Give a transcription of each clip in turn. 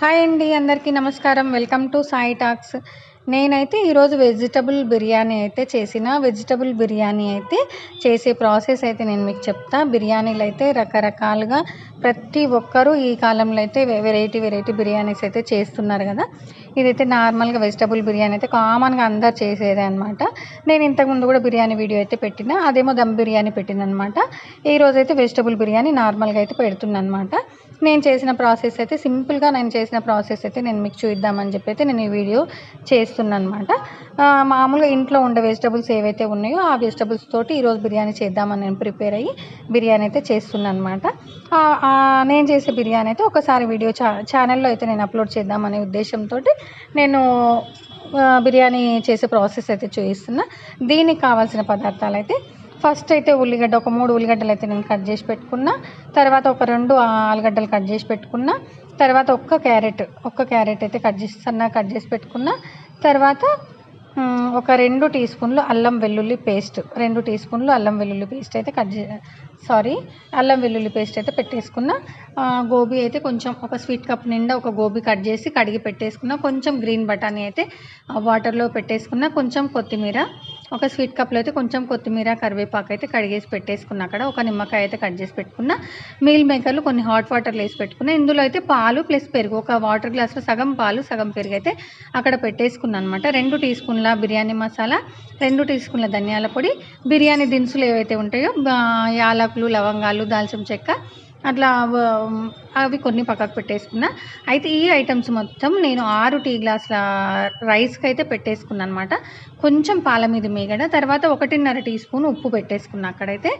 Hi అండి అందరికీ నమస్కారం. Welcome to Sai talks. నేనైతే ఈరోజు వెజిటబుల్ బిర్యానీ అయితే చేసిన. వెజిటబుల్ బిర్యానీ అయితే చేసే ప్రాసెస్ అయితే నేను మీకు చెప్తా. బిర్యానీలు అయితే రకరకాలుగా ప్రతి ఒక్కరూ ఈ కాలంలో అయితే వెరైటీ వెరైటీ బిర్యానీస్ అయితే చేస్తున్నారు కదా. ఇదైతే నార్మల్గా వెజిటబుల్ బిర్యానీ అయితే కామన్గా అందరు చేసేదే అనమాట నేను ఇంతకుముందు కూడా బిర్యానీ వీడియో అయితే పెట్టిన అదేమో దమ్ బిర్యానీ పెట్టిన అనమాట ఈరోజు అయితే వెజిటబుల్ బిర్యానీ నార్మల్గా అయితే పెడుతున్నాను అనమాట నేను చేసిన ప్రాసెస్ అయితే సింపుల్గా నేను చేసిన ప్రాసెస్ అయితే నేను మీకు చూద్దామని చెప్పి అయితే నేను ఈ వీడియో చేస్తున్నాను అనమాట మామూలుగా ఇంట్లో ఉండే వెజిటబుల్స్ ఏవైతే ఉన్నాయో ఆ వెజిటబుల్స్ తోటి ఈరోజు బిర్యానీ చేద్దామని నేను ప్రిపేర్ అయ్యి బిర్యానీ అయితే చేస్తున్నాను అనమాట నేను చేసే బిర్యానీ అయితే ఒకసారి వీడియో ఛా ఛానల్లో అయితే నేను అప్లోడ్ చేద్దామనే ఉద్దేశంతో నేను బిర్యానీ చేసే ప్రాసెస్ అయితే చూపిస్తున్నా దీనికి కావాల్సిన పదార్థాలు అయితే ఫస్ట్ అయితే ఉల్లిగడ్డ ఒక మూడు ఉల్లిగడ్డలు అయితే నేను కట్ చేసి పెట్టుకున్నా. తర్వాత ఒక రెండు ఆలుగడ్డలు కట్ చేసి పెట్టుకున్నా. తర్వాత ఒక్క క్యారెట్ ఒక్క క్యారెట్ అయితే కట్ చేసి సన్నగా కట్ చేసి పెట్టుకున్నా. తర్వాత ఒక రెండు టీ స్పూన్లు అల్లం వెల్లుల్లి పేస్ట్ రెండు టీ స్పూన్లు అల్లం వెల్లుల్లి పేస్ట్ అయితే కట్ చే సారీ అల్లం వెల్లుల్లి పేస్ట్ అయితే పెట్టేసుకున్న. గోబీ అయితే కొంచెం ఒక స్వీట్ కప్ నిండా ఒక గోబీ కట్ చేసి కడిగి పెట్టేసుకున్న. కొంచెం గ్రీన్ బఠానీ అయితే వాటర్లో పెట్టేసుకున్న. కొంచెం కొత్తిమీర ఒక స్వీట్ కప్లో అయితే కొంచెం కొత్తిమీర కరివేపాకు అయితే కడిగేసి పెట్టేసుకున్న. అక్కడ ఒక నిమ్మకాయ అయితే కట్ చేసి పెట్టుకున్న. మీల్ మేకర్లు కొన్ని హాట్ వాటర్లు వేసి పెట్టుకున్న. ఇందులో అయితే పాలు ప్లస్ పెరుగు ఒక వాటర్ గ్లాస్లో సగం పాలు సగం పెరుగు అయితే అక్కడ పెట్టేసుకున్నాను అనమాట రెండు టీ స్పూన్ల బిర్యానీ మసాలా రెండు టీ స్పూన్ల ధనియాల పొడి బిర్యానీ దినుసులు ఏవైతే ఉంటాయో యాల యాలకులు లవంగాలు దాల్చిన చెక్క అట్లా అవి కొన్ని పక్కకు పెట్టేసుకున్నా. అయితే ఈ ఐటమ్స్ మొత్తం నేను ఆరు టీ గ్లాసుల రైస్కి అయితే పెట్టేసుకున్నాను అనమాట కొంచెం పాల మీద మీగడ తర్వాత ఒకటిన్నర టీ స్పూన్ ఉప్పు పెట్టేసుకున్నా అక్కడైతే.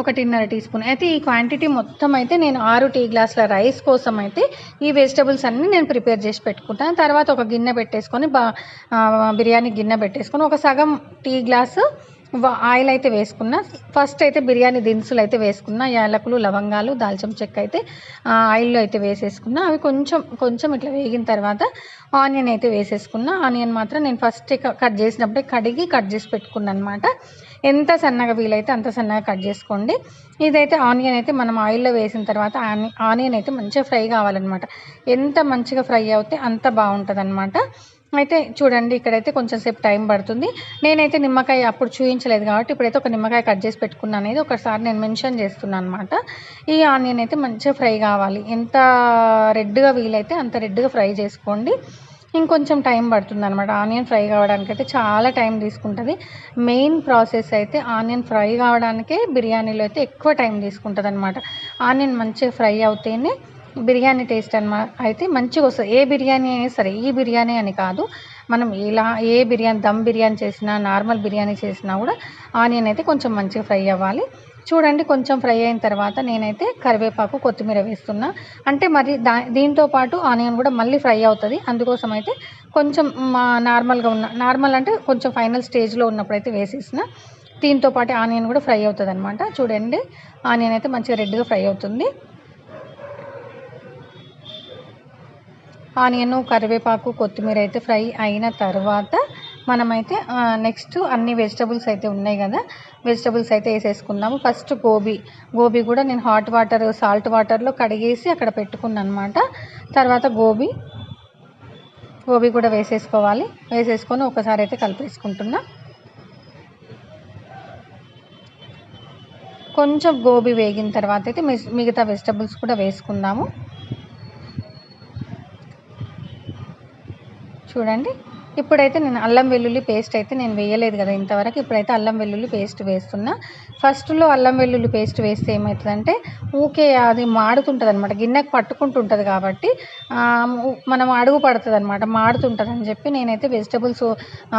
ఒకటిన్నర టీ స్పూన్. అయితే ఈ క్వాంటిటీ మొత్తం అయితే నేను ఆరు టీ గ్లాసుల రైస్ కోసం అయితే ఈ వెజిటబుల్స్ అన్నీ నేను ప్రిపేర్ చేసి పెట్టుకుంటాను తర్వాత ఒక గిన్నె పెట్టేసుకొని బా బిర్యానీ గిన్నె పెట్టేసుకొని ఒక సగం టీ గ్లాసు ఆయిల్ అయితే వేసుకున్న. ఫస్ట్ అయితే బిర్యానీ దినుసులు అయితే వేసుకున్న. యాలకులు లవంగాలు దాల్చిన చెక్క అయితే ఆయిల్లో అయితే వేసేసుకున్న. అవి కొంచెం కొంచెం ఇట్లా వేగిన తర్వాత ఆనియన్ అయితే వేసేసుకున్న. ఆనియన్ మాత్రం నేను ఫస్ట్ కట్ చేసినప్పుడే కడిగి కట్ చేసి పెట్టుకున్నాను అనమాట ఎంత సన్నగా వీలైతే అంత సన్నగా కట్ చేసుకోండి. ఇదైతే ఆనియన్ అయితే మనం ఆయిల్లో వేసిన తర్వాత ఆనియన్ అయితే మంచిగా ఫ్రై కావాలన్నమాట. ఎంత మంచిగా ఫ్రై అవుతే అంత బాగుంటుంది అనమాట అయితే చూడండి ఇక్కడైతే కొంచెం సేపు టైం పడుతుంది. నేనైతే నిమ్మకాయ అప్పుడు చూపించలేదు కాబట్టి ఇప్పుడైతే ఒక నిమ్మకాయ కట్ చేసి పెట్టుకున్నాను అనేది ఒకసారి నేను మెన్షన్ చేస్తున్నాను అనమాట ఈ ఆనియన్ అయితే మంచిగా ఫ్రై కావాలి. ఎంత రెడ్గా వీలైతే అంత రెడ్గా ఫ్రై చేసుకోండి. ఇంకొంచెం టైం పడుతుంది అనమాట ఆనియన్ ఫ్రై కావడానికి అయితే చాలా టైం తీసుకుంటుంది. మెయిన్ ప్రాసెస్ అయితే ఆనియన్ ఫ్రై కావడానికే బిర్యానీలో అయితే ఎక్కువ టైం తీసుకుంటుంది అనమాట ఆనియన్ మంచిగా ఫ్రై అవుతేనే బిర్యానీ టేస్ట్ అనమాట అయితే మంచిగా వస్తుంది. ఏ బిర్యానీ అయినా సరే ఈ బిర్యానీ అని కాదు మనం ఇలా ఏ బిర్యానీ దమ్ బిర్యానీ చేసినా నార్మల్ బిర్యానీ చేసినా కూడా ఆనియన్ అయితే కొంచెం మంచిగా ఫ్రై అవ్వాలి. చూడండి కొంచెం ఫ్రై అయిన తర్వాత నేనైతే కరివేపాకు కొత్తిమీర వేస్తున్నా. అంటే మరి దా దీంతో పాటు ఆనియన్ కూడా మళ్ళీ ఫ్రై అవుతుంది. అందుకోసం అయితే కొంచెం నార్మల్గా ఉన్న నార్మల్ అంటే కొంచెం ఫైనల్ స్టేజ్లో ఉన్నప్పుడు అయితే వేసేసిన. దీంతో పాటు ఆనియన్ కూడా ఫ్రై అవుతుంది అనమాట చూడండి ఆనియన్ అయితే మంచిగా రెడ్గా ఫ్రై అవుతుంది. ఆనియన్ కరివేపాకు కొత్తిమీర అయితే ఫ్రై అయిన తర్వాత మనమైతే నెక్స్ట్ అన్ని వెజిటబుల్స్ అయితే ఉన్నాయి కదా వెజిటబుల్స్ అయితే వేసేసుకుందాము. ఫస్ట్ గోబీ. గోబీ కూడా నేను హాట్ వాటర్ సాల్ట్ వాటర్లో కడిగేసి అక్కడ పెట్టుకున్నాను అనమాట తర్వాత గోబీ. గోబీ కూడా వేసేసుకోవాలి. వేసేసుకొని ఒకసారి అయితే కలిపేసుకుంటున్నా. కొంచెం గోబీ వేగిన తర్వాత అయితే మిగతా వెజిటబుల్స్ కూడా వేసుకుందాము. చూడండి. ఇప్పుడైతే నేను అల్లం వెల్లుల్లి పేస్ట్ అయితే నేను వేయలేదు కదా ఇంతవరకు. ఇప్పుడైతే అల్లం వెల్లుల్లి పేస్ట్ వేస్తున్నా. ఫస్ట్లో అల్లం వెల్లుల్లి పేస్ట్ వేస్తే ఏమవుతుందంటే ఊకే అది మాడుతుంటుంది అనమాట గిన్నెకు పట్టుకుంటుంటుంది కాబట్టి మనం అడుగు పడుతుంది అనమాట మాడుతుంటుంది అని చెప్పి నేనైతే వెజిటబుల్స్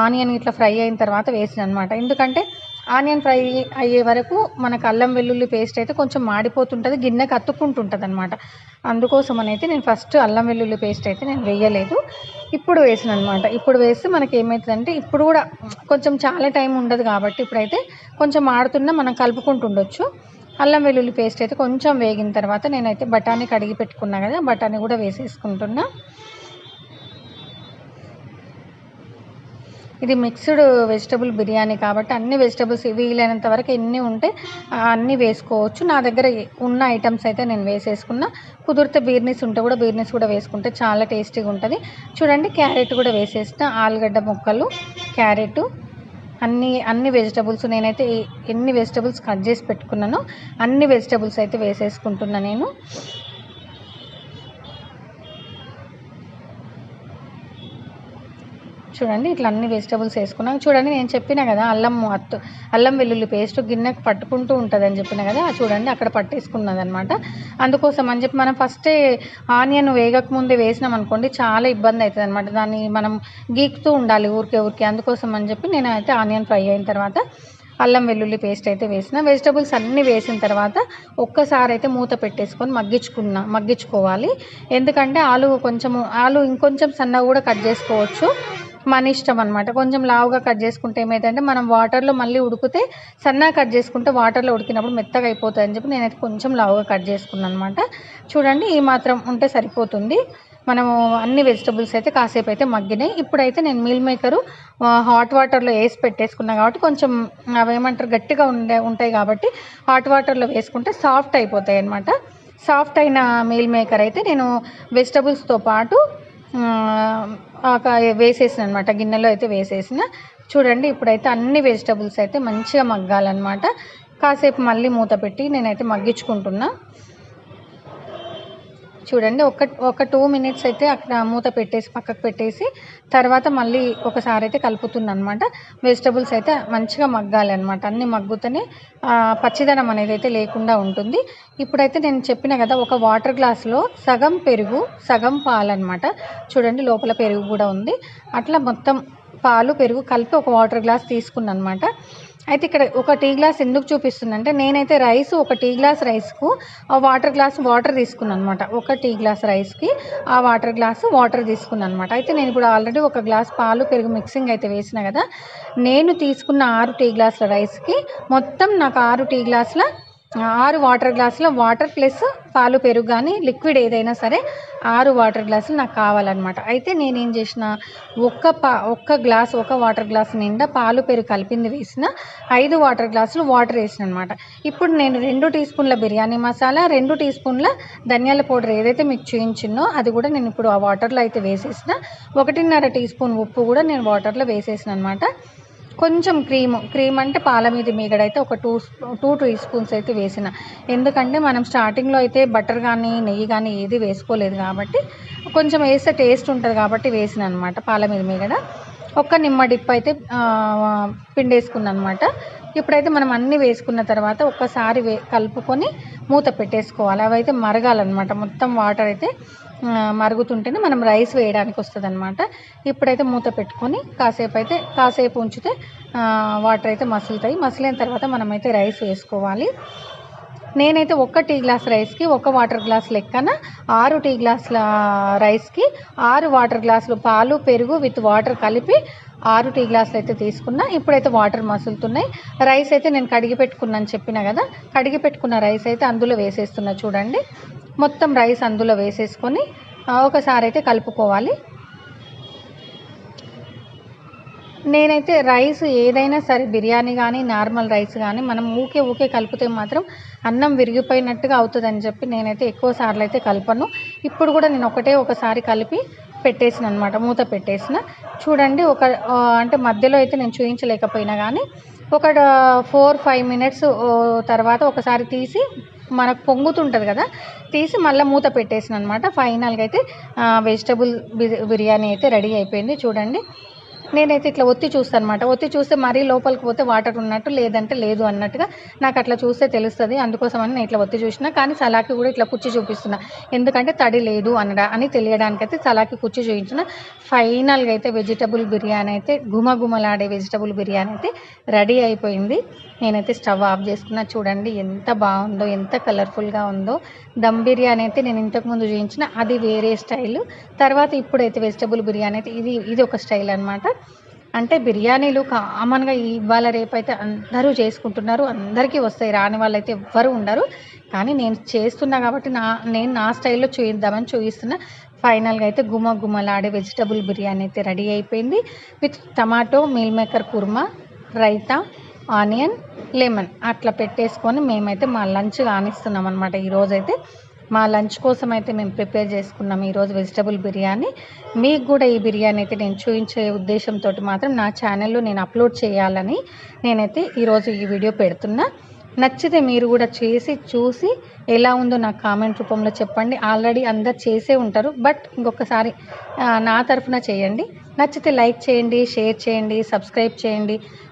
ఆనియన్ ఇట్లా ఫ్రై అయిన తర్వాత వేసిన అనమాట ఎందుకంటే ఆనియన్ ఫ్రై అయ్యే వరకు మనకు అల్లం వెల్లుల్లి పేస్ట్ అయితే కొంచెం మాడిపోతుంటుంది గిన్నెకి అతుక్కుంటుంటుంది అనమాట అందుకోసం అయితే నేను ఫస్ట్ అల్లం వెల్లుల్లి పేస్ట్ అయితే నేను వేయలేదు. ఇప్పుడు వేసిన అనమాట ఇప్పుడు వేస్తే మనకి ఏమవుతుందంటే ఇప్పుడు కూడా కొంచెం చాలా టైం ఉండదు కాబట్టి ఇప్పుడైతే కొంచెం ఆడుతున్నా మనం కలుపుకుంటుండొచ్చు. అల్లం వెల్లుల్లి పేస్ట్ అయితే కొంచెం వేగిన తర్వాత నేనైతే బఠానీ కడిగి పెట్టుకున్నా కదా బఠానీ కూడా వేసేసుకుంటున్నా. ఇది మిక్స్డ్ వెజిటబుల్ బిర్యానీ కాబట్టి అన్ని వెజిటబుల్స్ వీలైనంత వరకు ఎన్ని ఉంటే అన్నీ వేసుకోవచ్చు. నా దగ్గర ఉన్న ఐటమ్స్ అయితే నేను వేసేసుకున్నా. కుదిరితే బీర్నీస్ ఉంటే కూడా బీర్నీస్ కూడా వేసుకుంటే చాలా టేస్టీగా ఉంటుంది. చూడండి క్యారెట్ కూడా వేసేసిన ఆలుగడ్డ ముక్కలు క్యారెట్ అన్ని అన్ని వెజిటబుల్స్ నేనైతే ఎన్ని వెజిటబుల్స్ కట్ చేసి పెట్టుకున్నానో అన్ని వెజిటబుల్స్ అయితే వేసేసుకుంటున్నా నేను. చూడండి ఇట్లా అన్ని వెజిటబుల్స్ వేసుకున్నాం. చూడండి నేను చెప్పిన కదా అల్లం అత్తు అల్లం వెల్లుల్లి పేస్ట్ గిన్నెకి పట్టుకుంటూ ఉంటుంది అని చెప్పిన కదా చూడండి అక్కడ పట్టేసుకున్నది అనమాట అందుకోసం అని చెప్పి మనం ఫస్టే ఆనియన్ వేగక ముందే వేసినాం అనుకోండి చాలా ఇబ్బంది అవుతుంది అనమాట దాన్ని మనం గీక్తూ ఉండాలి ఊరికే ఊరికే. అందుకోసం అని చెప్పి నేను అయితే ఆనియన్ ఫ్రై అయిన తర్వాత అల్లం వెల్లుల్లి పేస్ట్ అయితే వేసిన. వెజిటబుల్స్ అన్నీ వేసిన తర్వాత ఒక్కసారి అయితే మూత పెట్టేసుకొని మగ్గించుకున్నా మగ్గించుకోవాలి. ఎందుకంటే ఆలు కొంచెము ఆలు ఇంకొంచెం సన్నగా కూడా కట్ చేసుకోవచ్చు. మన ఇష్టం అనమాట కొంచెం లావుగా కట్ చేసుకుంటే ఏమైందంటే మనం వాటర్లో మళ్ళీ ఉడికితే సన్నగా కట్ చేసుకుంటే వాటర్లో ఉడికినప్పుడు మెత్తగా అయిపోతుంది అని చెప్పి నేనైతే కొంచెం లావుగా కట్ చేసుకున్నాను అనమాట చూడండి ఈ మాత్రం ఉంటే సరిపోతుంది. మనము అన్ని వెజిటబుల్స్ అయితే కాసేపు అయితే మగ్గినాయి. ఇప్పుడైతే నేను మీల్ మేకరు హాట్ వాటర్లో వేసి పెట్టేసుకున్నా కాబట్టి కొంచెం అవి ఏమంటారు గట్టిగా ఉండే ఉంటాయి కాబట్టి హాట్ వాటర్లో వేసుకుంటే సాఫ్ట్ అయిపోతాయి అనమాట సాఫ్ట్ అయిన మీల్ మేకర్ అయితే నేను వెజిటబుల్స్తో పాటు వేసేసిన అనమాట గిన్నెలో అయితే వేసేసిన. చూడండి ఇప్పుడైతే అన్ని వెజిటబుల్స్ అయితే మంచిగా మగ్గాలన్నమాట. కాసేపు మళ్ళీ మూత పెట్టి నేనైతే మగ్గించుకుంటున్నా. చూడండి ఒక ఒక టూ మినిట్స్ అయితే అక్కడ మూత పెట్టేసి పక్కకు పెట్టేసి తర్వాత మళ్ళీ ఒకసారి అయితే కలుపుతుందనమాట అనమాట వెజిటబుల్స్ అయితే మంచిగా మగ్గాలి అనమాట అన్ని మగ్గుతూనే పచ్చిదనం అనేది అయితే లేకుండా ఉంటుంది. ఇప్పుడైతే నేను చెప్పిన కదా ఒక వాటర్ గ్లాస్లో సగం పెరుగు సగం పాలు అనమాట చూడండి లోపల పెరుగు కూడా ఉంది. అట్లా మొత్తం పాలు పెరుగు కలిపి ఒక వాటర్ గ్లాస్ తీసుకున్నాను అనమాట అయితే ఇక్కడ ఒక టీ గ్లాస్ ఎందుకు చూపిస్తుందంటే నేనైతే రైస్ ఒక టీ గ్లాస్ రైస్కు ఆ వాటర్ గ్లాస్ వాటర్ తీసుకున్నాను అనమాట ఒక టీ గ్లాస్ రైస్కి ఆ వాటర్ గ్లాస్ వాటర్ తీసుకున్నాను అనమాట అయితే నేను ఇప్పుడు ఆల్రెడీ ఒక గ్లాస్ పాలు పెరుగు మిక్సింగ్ అయితే వేసిన కదా నేను తీసుకున్న ఆరు టీ గ్లాసుల రైస్కి మొత్తం నాకు ఆరు టీ గ్లాసుల ఆరు వాటర్ గ్లాసుల వాటర్ ప్లస్ పాలు పెరుగు కానీ లిక్విడ్ ఏదైనా సరే ఆరు వాటర్ గ్లాసులు నాకు కావాలన్నమాట. అయితే నేను ఏం చేసిన ఒక్క పా ఒక్క గ్లాస్ ఒక వాటర్ గ్లాస్ నిండా పాలు పెరుగు కలిపింది వేసిన ఐదు వాటర్ గ్లాసులు వాటర్ వేసిన అనమాట ఇప్పుడు నేను రెండు టీ స్పూన్ల బిర్యానీ మసాలా రెండు టీ స్పూన్ల ధనియాల పౌడర్ ఏదైతే మీకు చూయించినో అది కూడా నేను ఇప్పుడు ఆ వాటర్లో అయితే వేసేసిన. ఒకటిన్నర టీ స్పూన్ ఉప్పు కూడా నేను వాటర్లో వేసేసిన అనమాట కొంచెం క్రీమ్ క్రీమ్ అంటే పాల మీద మీగడ అయితే ఒక టూ టూ టీ స్పూన్స్ అయితే వేసిన. ఎందుకంటే మనం స్టార్టింగ్లో అయితే బటర్ కానీ నెయ్యి కానీ ఏది వేసుకోలేదు కాబట్టి కొంచెం వేస్తే టేస్ట్ ఉంటుంది కాబట్టి వేసిన అనమాట పాల మీద మీగడ ఒక్క నిమ్మ డిప్ అయితే పిండేసుకున్నాను అనమాట ఇప్పుడైతే మనం అన్నీ వేసుకున్న తర్వాత ఒక్కసారి వే కలుపుకొని మూత పెట్టేసుకోవాలి. అవి అయితే మరగాలన్నమాట. మొత్తం వాటర్ అయితే మరుగుతుంటేనే మనం రైస్ వేయడానికి వస్తుంది అనమాట ఇప్పుడైతే మూత పెట్టుకొని కాసేపు అయితే కాసేపు ఉంచితే వాటర్ అయితే మసులుతాయి. మసిలిన తర్వాత మనమైతే రైస్ వేసుకోవాలి. నేనైతే ఒక్క టీ గ్లాస్ రైస్కి ఒక వాటర్ గ్లాస్ లెక్కన ఆరు టీ గ్లాసుల రైస్కి ఆరు వాటర్ గ్లాసులు పాలు పెరుగు విత్ వాటర్ కలిపి ఆరు టీ గ్లాసులు అయితే తీసుకున్నా ఇప్పుడైతే వాటర్ మసులుతున్నాయి. రైస్ అయితే నేను కడిగి పెట్టుకున్నాను చెప్పిన కదా కడిగి పెట్టుకున్న రైస్ అయితే అందులో వేసేస్తున్నా చూడండి. మొత్తం రైస్ అందులో వేసేసుకొని ఒకసారి అయితే కలుపుకోవాలి. నేనైతే రైస్ ఏదైనా సరే బిర్యానీ కానీ నార్మల్ రైస్ కానీ మనం ఊకే ఊకే కలిపితే మాత్రం అన్నం విరిగిపోయినట్టుగా అవుతుందని చెప్పి నేనైతే ఎక్కువ సార్లు అయితే కలపను. ఇప్పుడు కూడా నేను ఒకటే ఒకసారి కలిపి పెట్టేసిన అనమాట మూత పెట్టేసిన. చూడండి ఒక అంటే మధ్యలో అయితే నేను చూపించలేకపోయినా కానీ ఒక ఫోర్ ఫైవ్ మినిట్స్ తర్వాత ఒకసారి తీసి మనకు పొంగుతుంటుంది కదా తీసి మళ్ళీ మూత పెట్టేసిన అనమాట ఫైనల్గా అయితే వెజిటబుల్ బిర్యానీ అయితే రెడీ అయిపోయింది. చూడండి. నేనైతే ఇట్లా ఒత్తి చూస్తాను అనమాట ఒత్తి చూస్తే మరీ లోపలికి పోతే వాటర్ ఉన్నట్టు లేదంటే లేదు అన్నట్టుగా నాకు అట్లా చూస్తే తెలుస్తుంది. అందుకోసమని నేను ఇట్లా ఒత్తి చూసిన కానీ సలాకి కూడా ఇట్లా కుచ్చి చూపిస్తున్నా. ఎందుకంటే తడి లేదు అనడా అని తెలియడానికైతే సలాకి కుచ్చి చూపించిన ఫైనల్గా అయితే వెజిటబుల్ బిర్యానీ అయితే గుమగుమలాడే వెజిటబుల్ బిర్యానీ అయితే రెడీ అయిపోయింది. నేనైతే స్టవ్ ఆఫ్ చేసుకున్నా. చూడండి ఎంత బాగుందో ఎంత కలర్ఫుల్గా ఉందో. దమ్ బిర్యానీ అయితే నేను ఇంతకుముందు చేయించిన అది వేరే స్టైల్. తర్వాత ఇప్పుడైతే వెజిటబుల్ బిర్యానీ అయితే ఇది ఇది ఒక స్టైల్ అనమాట అంటే బిర్యానీలు కామన్గా ఇవాళ రేపైతే అందరూ చేసుకుంటున్నారు. అందరికీ వస్తాయి రాని వాళ్ళైతే ఎవ్వరు ఉండరు. కానీ నేను చేస్తున్నా కాబట్టి నా నేను నా స్టైల్లో చూయిద్దామని చూపిస్తున్నా ఫైనల్గా అయితే గుమ గుమలాడే వెజిటబుల్ బిర్యానీ అయితే రెడీ అయిపోయింది. With tomato meal maker kurma raita onion lemon అట్లా పెట్టేసుకొని మేమైతే మా లంచ్ కానిస్తున్నాం అనమాట ఈరోజైతే మా లంచ్ కోసం అయితే మేము ప్రిపేర్ చేసుకున్నాం ఈరోజు వెజిటబుల్ బిర్యానీ. మీకు కూడా ఈ బిర్యానీ అయితే నేను చూపించే ఉద్దేశంతో మాత్రం నా ఛానల్లో నేను అప్లోడ్ చేయాలని నేనైతే ఈరోజు ఈ వీడియో పెడుతున్నా. నచ్చితే మీరు కూడా చేసి చూసి ఎలా ఉందో నాకు కామెంట్ రూపంలో చెప్పండి. ఆల్రెడీ అందరు చేసే ఉంటారు బట్ ఇంకొకసారి నా తరఫున చేయండి. నచ్చితే లైక్ చేయండి షేర్ చేయండి సబ్స్క్రైబ్ చేయండి.